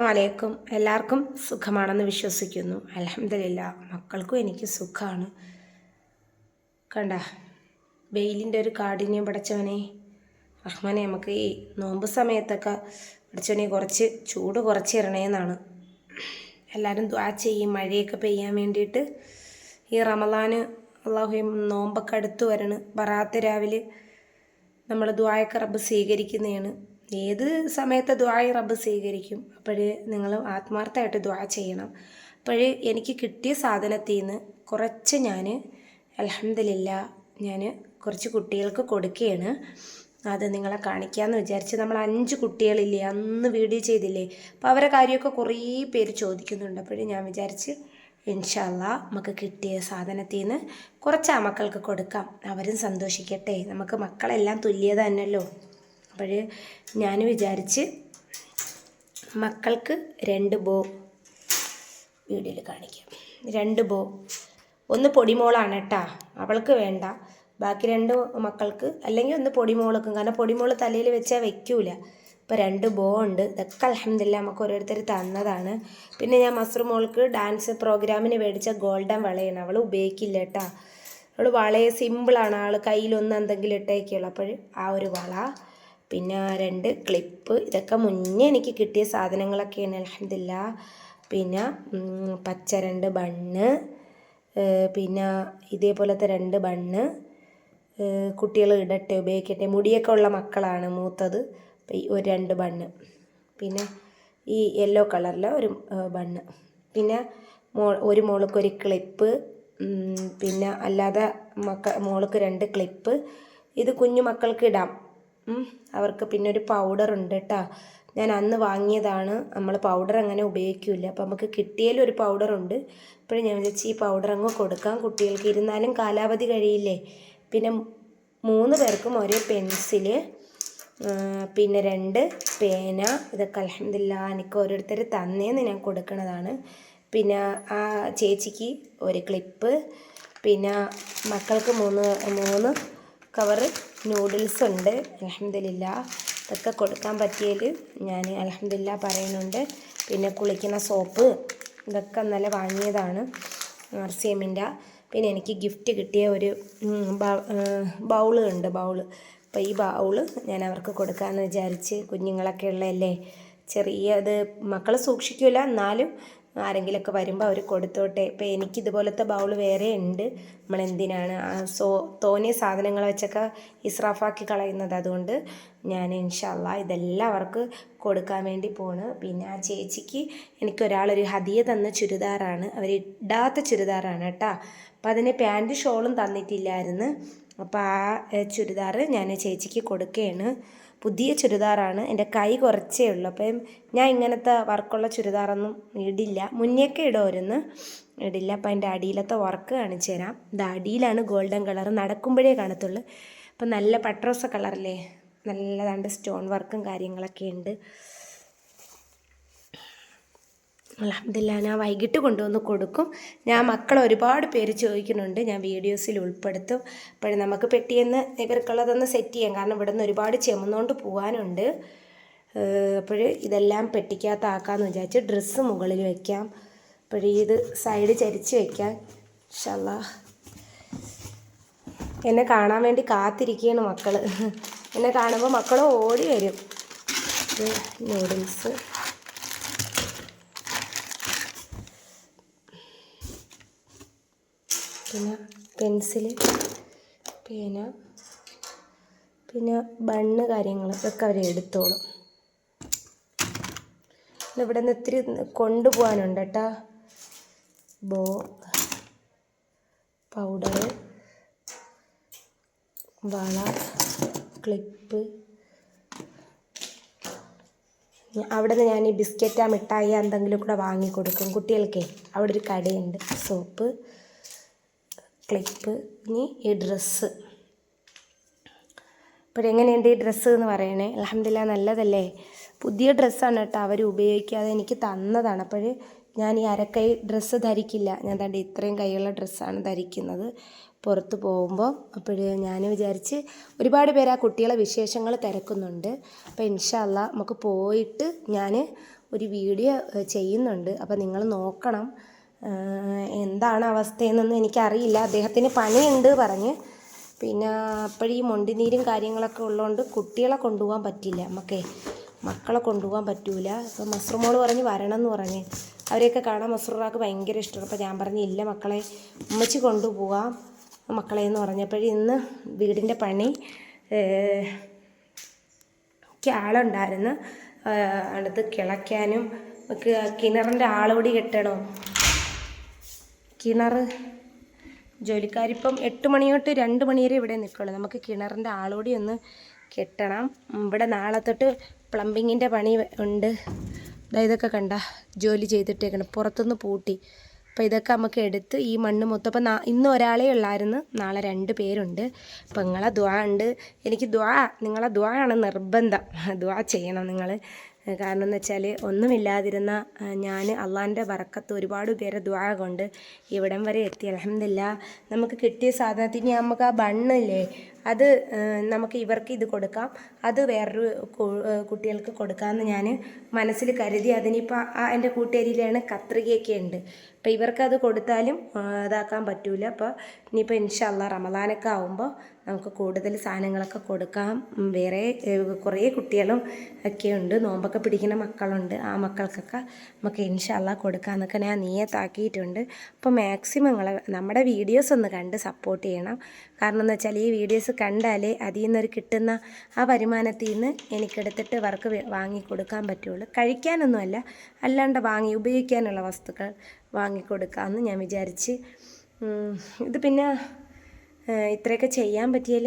വലൈക്കും എല്ലാവർക്കും സുഖമാണെന്ന് വിശ്വസിക്കുന്നു. അലഹമില്ല മക്കൾക്കും എനിക്ക് സുഖമാണ് കണ്ട വെയിലിന്റെ ഒരു കാഠിന്യം പഠിച്ചവനെ റഹ്മാനെ നമുക്ക് ഈ നോമ്പ് സമയത്തൊക്കെ പഠിച്ചവനെ കുറച്ച് ചൂട് കുറച്ച് തരണേന്നാണ് എല്ലാവരും ദ്വാ ചെയ്യും മഴയൊക്കെ പെയ്യാൻ വേണ്ടിയിട്ട്. ഈ റമദാന് അള്ളാഹു നോമ്പൊക്കെ അടുത്ത് വരണ്. ബറാത്ത് രാവിലെ നമ്മൾ ദ്വായൊക്കെ റബ്ബ് സ്വീകരിക്കുന്നതാണ്. ഏത് സമയത്ത് ദ്വായ റബ്ബ് സ്വീകരിക്കും? അപ്പോൾ നിങ്ങൾ ആത്മാർത്ഥമായിട്ട് ദ്വാ ചെയ്യണം. അപ്പോൾ എനിക്ക് കിട്ടിയ സാധനത്തിൽ നിന്ന് കുറച്ച് ഞാൻ അലഹമില്ല ഞാൻ കുറച്ച് കുട്ടികൾക്ക് കൊടുക്കുകയാണ് അത് നിങ്ങളെ കാണിക്കാമെന്ന് വിചാരിച്ച് നമ്മൾ അഞ്ച് കുട്ടികളില്ലേ അന്ന് വീഡിയോ ചെയ്തില്ലേ? അപ്പോൾ അവരെ കാര്യമൊക്കെ കുറേ പേര് ചോദിക്കുന്നുണ്ട്. അപ്പോഴേ ഞാൻ വിചാരിച്ച് ഇൻഷല്ല നമുക്ക് കിട്ടിയ സാധനത്തിൽ നിന്ന് കുറച്ച് ആ മക്കൾക്ക് കൊടുക്കാം. അവരും സന്തോഷിക്കട്ടെ. നമുക്ക് മക്കളെല്ലാം തുല്യത തന്നെയല്ലോ. അപ്പോൾ ഞാൻ വിചാരിച്ച് മക്കൾക്ക് രണ്ട് ബോ വീഡിയോയിൽ കാണിക്കാം. രണ്ട് ബോ. ഒന്ന് പൊടിമോളാണ് കേട്ടാ. അവൾക്ക് വേണ്ട. ബാക്കി രണ്ട് മക്കൾക്ക് അല്ലെങ്കിൽ ഒന്ന് പൊടിമോളക്കും. കാരണം പൊടിമോൾ തലയിൽ വെച്ചാൽ വെക്കൂല. ഇപ്പോൾ രണ്ട് ബോ ഉണ്ട്. ഇതൊക്കെ അലഹമില്ല നമുക്ക് ഓരോരുത്തർ തന്നതാണ്. പിന്നെ ഞാൻ മസ്റു മോൾക്ക് ഡാൻസ് പ്രോഗ്രാമിന് മേടിച്ച ഗോൾഡൻ വളയാണ്. അവൾ ഉപയോഗിക്കില്ല കേട്ടാ. അവൾ വളയെ സിമ്പിളാണ് ആൾ കയ്യിലൊന്ന് എന്തെങ്കിലും ഇട്ടേക്കുള്ളൂ. അപ്പോൾ ആ ഒരു വള. പിന്നെ രണ്ട് ക്ലിപ്പ് ഇതൊക്കെ മുന്നേ എനിക്ക് കിട്ടിയ സാധനങ്ങളൊക്കെയാണ് അലഹമില്ല പിന്നെ പച്ച രണ്ട് ബണ്ണ് പിന്നെ ഇതേപോലത്തെ രണ്ട് ബണ്ണ് കുട്ടികൾ ഇടട്ടെ ഉപയോഗിക്കട്ടെ മുടിയൊക്കെ ഉള്ള മക്കളാണ് മൂത്തത്. ഒരു രണ്ട് ബണ്ണ്. പിന്നെ ഈ യെല്ലോ കളറിലെ ഒരു ബണ്ണ്. പിന്നെ മോ ഒരു മോൾക്ക് ഒരു ക്ലിപ്പ് പിന്നെ അല്ലാതെ മക്ക മോൾക്ക് രണ്ട് ക്ലിപ്പ് ഇത് കുഞ്ഞു മക്കൾക്ക് ഇടാം. അവർക്ക് പിന്നെ ഒരു പൗഡർ ഉണ്ട് കേട്ടോ ഞാൻ അന്ന് വാങ്ങിയതാണ്. നമ്മൾ പൗഡർ അങ്ങനെ ഉപയോഗിക്കില്ല. അപ്പോൾ നമുക്ക് കിട്ടിയാലും ഒരു പൗഡർ ഉണ്ട്. ഇപ്പോഴും ഞാൻ വിചാരിച്ചു ഈ പൗഡർ അങ്ങ് കൊടുക്കാം. കുട്ടികൾക്ക് ഇരുന്നാലും കാലാവധി കഴിയില്ലേ? പിന്നെ മൂന്ന് പേർക്കും ഒരേ പെൻസിൽ പിന്നെ രണ്ട് പേന. ഇതൊക്കെ അലഹമില്ല എനിക്ക് ഓരോരുത്തർ തന്നേന്ന് ഞാൻ കൊടുക്കുന്നതാണ് പിന്നെ ആ ചേച്ചിക്ക് ഒരു ക്ലിപ്പ് പിന്നെ മക്കൾക്ക് മൂന്ന് മൂന്ന് കവറ് നൂഡിൽസ് ഉണ്ട്. അലഹമില്ല ഇതൊക്കെ കൊടുക്കാൻ പറ്റിയതിൽ ഞാൻ അലഹമില്ല പറയുന്നുണ്ട്. പിന്നെ കുളിക്കുന്ന സോപ്പ് ഇതൊക്കെ നല്ല വാങ്ങിയതാണ് ആർ സി എമ്മിന്റെ പിന്നെ എനിക്ക് ഗിഫ്റ്റ് കിട്ടിയ ഒരു ബൗൾ ഉണ്ട് ബൗൾ. അപ്പോൾ ഈ ബൗൾ ഞാൻ അവർക്ക് കൊടുക്കാമെന്ന് വിചാരിച്ച് കുഞ്ഞുങ്ങളൊക്കെ ഉള്ളതല്ലേ? ചെറിയത് മക്കൾ സൂക്ഷിക്കില്ല എന്നാലും ആരെങ്കിലുമൊക്കെ വരുമ്പോൾ അവർ കൊടുത്തോട്ടെ. ഇപ്പോൾ എനിക്ക് ഇതുപോലത്തെ ബൗൾ വേറെ ഉണ്ട്. നമ്മളെന്തിനാണ്? സോ തോന്നിയ സാധനങ്ങൾ വെച്ചൊക്കെ ഇസ്രാഫാക്കി കളയുന്നത്. അതുകൊണ്ട് ഞാൻ ഇൻഷല്ല അവർക്ക് കൊടുക്കാൻ വേണ്ടി പോണ്. പിന്നെ ആ ചേച്ചിക്ക് എനിക്കൊരാളൊരു ഹതിയ തന്ന ചുരിദാറാണ്. അവർ ഇടാത്ത ചുരിദാറാണ് കേട്ടോ. അപ്പോൾ അതിന് പാന്റ് ഷോളും തന്നിട്ടില്ലായിരുന്നു. അപ്പോൾ ആ ചുരിദാർ ഞാൻ ചേച്ചിക്ക് കൊടുക്കുകയാണ് പുതിയ ചുരിദാറാണ്. എന്റെ കൈ കുറച്ചേ ഉള്ളൂ. അപ്പം ഞാൻ ഇങ്ങനത്തെ വർക്കുള്ള ചുരിദാറൊന്നും ഇടില്ല. മുന്നേക്കെ ഇടുമായിരുന്നു ഇടില്ല. അപ്പം എന്റെ അടിയിലത്തെ വർക്ക് കാണിച്ചു തരാം. ഇത് അടിയിലാണ് ഗോൾഡൻ കളർ നടക്കുമ്പോഴേ കാണത്തുള്ളൂ. അപ്പം നല്ല പട്രോസ കളറല്ലേ? നല്ലതാണ്ട് സ്റ്റോൺ വർക്കും കാര്യങ്ങളൊക്കെ ഉണ്ട് അലഹമില്ല ഞാൻ വൈകിട്ട് കൊണ്ടുവന്ന് കൊടുക്കും. ഞാൻ മക്കൾ ഒരുപാട് പേര് ചോദിക്കുന്നുണ്ട്. ഞാൻ വീഡിയോസിൽ ഉൾപ്പെടുത്തും. അപ്പോൾ നമുക്ക് പെട്ടിയെന്ന് ഇവർക്കുള്ളതൊന്ന് സെറ്റ് ചെയ്യാം. കാരണം ഇവിടെ നിന്ന് ഒരുപാട് ചെമന്നുകൊണ്ട് പോകാനുണ്ട് അപ്പോൾ ഇതെല്ലാം പെട്ടിക്കകത്താക്കാമെന്ന് വിചാരിച്ച് ഡ്രസ്സ് മുകളിൽ വയ്ക്കാം അപ്പോൾ ഇത് സൈഡ് ചരിച്ച് വയ്ക്കാം ഷല്ല എന്നെ കാണാൻ വേണ്ടി കാത്തിരിക്കുകയാണ് മക്കൾ എന്നെ കാണുമ്പോൾ മക്കൾ ഓടി വരും. നൂഡിൽസ് പിന്നെ പെൻസിൽ പേന പിന്നെ ബണ്ണ് കാര്യങ്ങൾ ഒക്കെ അവർ എടുത്തോളും. ഇവിടെ നിന്ന് ഇത്തിരി കൊണ്ടുപോകാനുണ്ട് കേട്ടോ. ബോ പൗഡർ വള ക്ലിപ്പ്. അവിടെ നിന്ന് ഞാൻ ഈ ബിസ്ക്കറ്റ് ആ മിഠായി എന്തെങ്കിലും കൂടെ വാങ്ങിക്കൊടുക്കും. കുട്ടികൾക്കേ അവിടെ ഒരു കടയുണ്ട്. സോപ്പ്. ക്ലിപ്പ് ഇനി ഈ ഡ്രസ്സ്. എങ്ങനെയുണ്ട് ഈ ഡ്രസ്സ് എന്ന് പറയണേ? അലഹമില്ല നല്ലതല്ലേ? പുതിയ ഡ്രസ്സാണ് കേട്ടോ അവർ ഉപയോഗിക്കാതെ എനിക്ക് തന്നതാണ്. അപ്പോൾ ഞാൻ ഈ അരക്കൈ ഡ്രസ്സ് ധരിക്കില്ല. ഞാൻ തന്റെ ഇത്രയും കൈയുള്ള ഡ്രസ്സാണ് ധരിക്കുന്നത്. പുറത്ത് പോകുമ്പോൾ അപ്പോൾ ഞാൻ വിചാരിച്ച് ഒരുപാട് പേര് ആ കുട്ടികളെ വിശേഷങ്ങൾ തിരക്കുന്നുണ്ട്. അപ്പോൾ ഇൻഷല്ല നമുക്ക് പോയിട്ട് ഞാൻ ഒരു വീഡിയോ ചെയ്യുന്നുണ്ട്. അപ്പോൾ നിങ്ങൾ നോക്കണം. എന്താണ് അവസ്ഥയെന്നൊന്നും എനിക്കറിയില്ല. അദ്ദേഹത്തിന് പണിയുണ്ട് പറഞ്ഞ്. പിന്നെ അപ്പോഴീ മൊണ്ടിനീരും കാര്യങ്ങളൊക്കെ ഉള്ളതുകൊണ്ട് കുട്ടികളെ കൊണ്ടുപോകാൻ പറ്റില്ല. നമുക്കേ മക്കളെ കൊണ്ടുപോകാൻ പറ്റൂല. അപ്പോൾ മസ്റുമോൾ പറഞ്ഞ് വരണം എന്ന് പറഞ്ഞ്. അവരെയൊക്കെ കാണാൻ മസ്റൂറാക്ക് ഭയങ്കര ഇഷ്ടമാണ് അപ്പോൾ ഞാൻ പറഞ്ഞ് ഇല്ല മക്കളെ ഉമ്മച്ചി കൊണ്ടുപോകാം മക്കളെ എന്ന് പറഞ്ഞപ്പോഴേ ഇന്ന് വീടിന്റെ പണി ആളുണ്ടായിരുന്നു. അടുത്ത് കിളയ്ക്കാനും കിണറിന്റെ ആളുകൂടി കെട്ടണോ. കിണർ. ജോലിക്കാരിപ്പം എട്ട് മണി തൊട്ട് രണ്ട് മണി വരെ ഇവിടെ നിൽക്കുള്ളൂ നമുക്ക് കിണറിന്റെ ആളോടി ഒന്ന് കെട്ടണം. ഇവിടെ നാളെ തൊട്ട് പ്ലംബിങ്ങിന്റെ പണി ഉണ്ട്. ഇതൊക്കെ കണ്ട ജോലി ചെയ്തിട്ടേക്കണം. പുറത്തുനിന്ന് പൂട്ടി. അപ്പോൾ ഇതൊക്കെ നമുക്ക് എടുത്ത് ഈ മണ്ണ് മൊത്തം അപ്പം ഇന്ന് ഒരാളെ ഉള്ളായിരുന്നു. നാളെ രണ്ട് പേരുണ്ട്. അപ്പം നിങ്ങളെ ദ്വാ ഉണ്ട്. എനിക്ക് ദ്വാ നിങ്ങളെ ദ്വാ ആണ് നിർബന്ധം. ദ്വാ ചെയ്യണം നിങ്ങൾ കാരണം എന്ന് വെച്ചാൽ ഒന്നുമില്ലാതിരുന്ന ഞാൻ അള്ളാന്റെ വറക്കത്ത് ഒരുപാട് പേരെ ദ്വാ കൊണ്ട് ഇവിടം വരെ എത്തി. അലഹമില്ല നമുക്ക് കിട്ടിയ സാധനത്തിന് നമുക്ക് ആ ബണ്ണില്ലേ അത് നമുക്ക് ഇവർക്ക് ഇത് കൊടുക്കാം. അത് വേറൊരു കുട്ടികൾക്ക് കൊടുക്കാമെന്ന് ഞാൻ മനസ്സിൽ കരുതി. അതിനിപ്പോൾ എന്റെ കൂട്ടുകാരിയിലാണ് കത്രികയൊക്കെ ഉണ്ട്. അപ്പോൾ ഇവർക്കത് കൊടുത്താലും ഇതാക്കാൻ പറ്റൂല. അപ്പോൾ ഇനിയിപ്പോൾ ഇൻഷല്ല റമദാനൊക്കെ ആവുമ്പോൾ നമുക്ക് കൂടുതൽ സാധനങ്ങളൊക്കെ കൊടുക്കാം. വേറെ കുറേ കുട്ടികളും ഒക്കെ ഉണ്ട്. നോമ്പൊക്കെ പിടിക്കുന്ന മക്കളുണ്ട്. ആ മക്കൾക്കൊക്കെ നമുക്ക് ഇൻഷല്ല കൊടുക്കാമെന്നൊക്കെ ഞാൻ നീയത്താക്കിയിട്ടുണ്ട്. അപ്പോൾ മാക്സിമം നിങ്ങൾ നമ്മുടെ വീഡിയോസ് ഒന്ന് കണ്ട് സപ്പോർട്ട് ചെയ്യണം. കാരണം എന്ന് വെച്ചാൽ ഈ വീഡിയോസ് കണ്ടാലേ അതിൽ നിന്നൊരു കിട്ടുന്ന ആ വരുമാനത്തിൽ നിന്ന് എനിക്കെടുത്തിട്ട് വർക്ക് വാങ്ങി കൊടുക്കാൻ പറ്റുള്ളൂ. കഴിക്കാനൊന്നുമല്ല അല്ലാണ്ട് വാങ്ങി ഉപയോഗിക്കാനുള്ള വസ്തുക്കൾ വാങ്ങിക്കൊടുക്കാമെന്ന് ഞാൻ വിചാരിച്ച് ഇത് പിന്നെ ഇത്രയൊക്കെ ചെയ്യാൻ പറ്റിയാൽ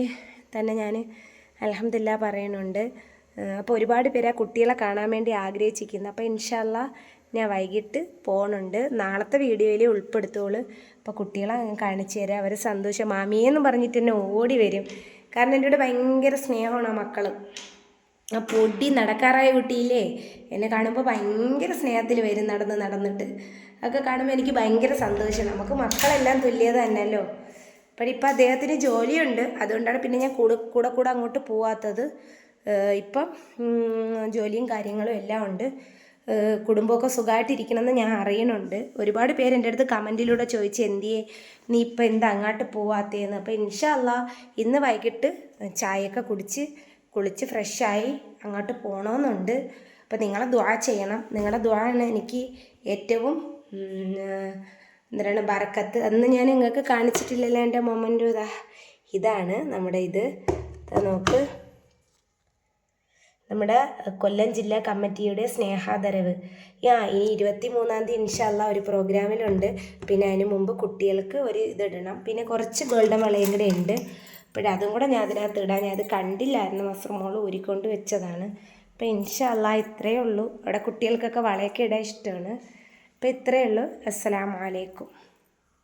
തന്നെ ഞാൻ അലഹമില്ല പറയുന്നുണ്ട് അപ്പോൾ ഒരുപാട് പേര് ആ കുട്ടികളെ കാണാൻ വേണ്ടി ആഗ്രഹിച്ചിരിക്കുന്നു. അപ്പോൾ ഇൻഷല്ല ഞാൻ വൈകിട്ട് പോകണുണ്ട് നാളത്തെ വീഡിയോയിൽ ഉൾപ്പെടുത്തോളൂ അപ്പോൾ കുട്ടികളെ കാണിച്ചു തരാം. അവർ സന്തോഷം. മാമിയെന്ന് പറഞ്ഞിട്ട് തന്നെ ഓടി വരും. കാരണം എന്റെ കൂടെ ഭയങ്കര സ്നേഹമാണ് ആ മക്കൾ ആ പൊടി നടക്കാറായ കുട്ടിയില്ലേ? എന്നെ കാണുമ്പോൾ ഭയങ്കര സ്നേഹത്തിൽ വരും നടന്ന് നടന്നിട്ട്. അതൊക്കെ കാണുമ്പോൾ എനിക്ക് ഭയങ്കര സന്തോഷം. നമുക്ക് മക്കളെല്ലാം തുല്യത തന്നെയല്ലോ. അപ്പോൾ ഇപ്പം അദ്ദേഹത്തിന് ജോലിയുണ്ട്. അതുകൊണ്ടാണ് പിന്നെ ഞാൻ കൂടെ കൂടെ കൂടെ അങ്ങോട്ട് പോവാത്തത്. ഇപ്പം ജോലിയും കാര്യങ്ങളും എല്ലാം ഉണ്ട്. കുടുംബമൊക്കെ സുഖമായിട്ടിരിക്കണമെന്ന് ഞാൻ അറിയണുണ്ട്. ഒരുപാട് പേര് എന്റെ അടുത്ത് കമന്റിലൂടെ ചോദിച്ച് എന്തിയെ നീ ഇപ്പം എന്താ അങ്ങോട്ട് പോവാത്തേന്ന്. അപ്പോൾ ഇൻഷല്ല ഇന്ന് വൈകിട്ട് ചായയൊക്കെ കുടിച്ച് കുളിച്ച് ഫ്രഷായി അങ്ങോട്ട് പോകണമെന്നുണ്ട് അപ്പോൾ നിങ്ങളെ ദ്വാ ചെയ്യണം. നിങ്ങളുടെ ദ്വാ ആണ് എനിക്ക് ഏറ്റവും എന്താണ് ബറക്കത്ത് അന്ന് ഞാൻ നിങ്ങൾക്ക് കാണിച്ചിട്ടില്ലല്ലോ എന്റെ മൊമന്റ്. ഇതാ ഇതാണ് നമ്മുടെ ഇത്. നോക്ക്. നമ്മുടെ കൊല്ലം ജില്ലാ കമ്മിറ്റിയുടെ സ്നേഹാദരവ്. യാ ഇനി ഇരുപത്തി മൂന്നാം തീയതി ഇൻഷല്ല ഒരു പ്രോഗ്രാമിലുണ്ട്. പിന്നെ അതിന് മുമ്പ് കുട്ടികൾക്ക് ഒരു ഇതിടണം. പിന്നെ കുറച്ച് ഗോൾഡൻ വളയും കൂടെ ഉണ്ട്. അപ്പോൾ അതും കൂടെ ഞാൻ അതിനകത്ത് ഇടാൻ. ഞാൻ അത് കണ്ടില്ലായിരുന്നു. മസ്രമോൾ ഊരിക്കൊണ്ട് വെച്ചതാണ്. അപ്പോൾ ഇൻഷല്ല ഇത്രയേ ഉള്ളൂ. അവിടെ കുട്ടികൾക്കൊക്കെ വളയൊക്കെ ഇടാൻ ഇഷ്ടമാണ്. അപ്പോൾ ഇത്രയേ ഉള്ളൂ. അസ്സലാമലൈക്കും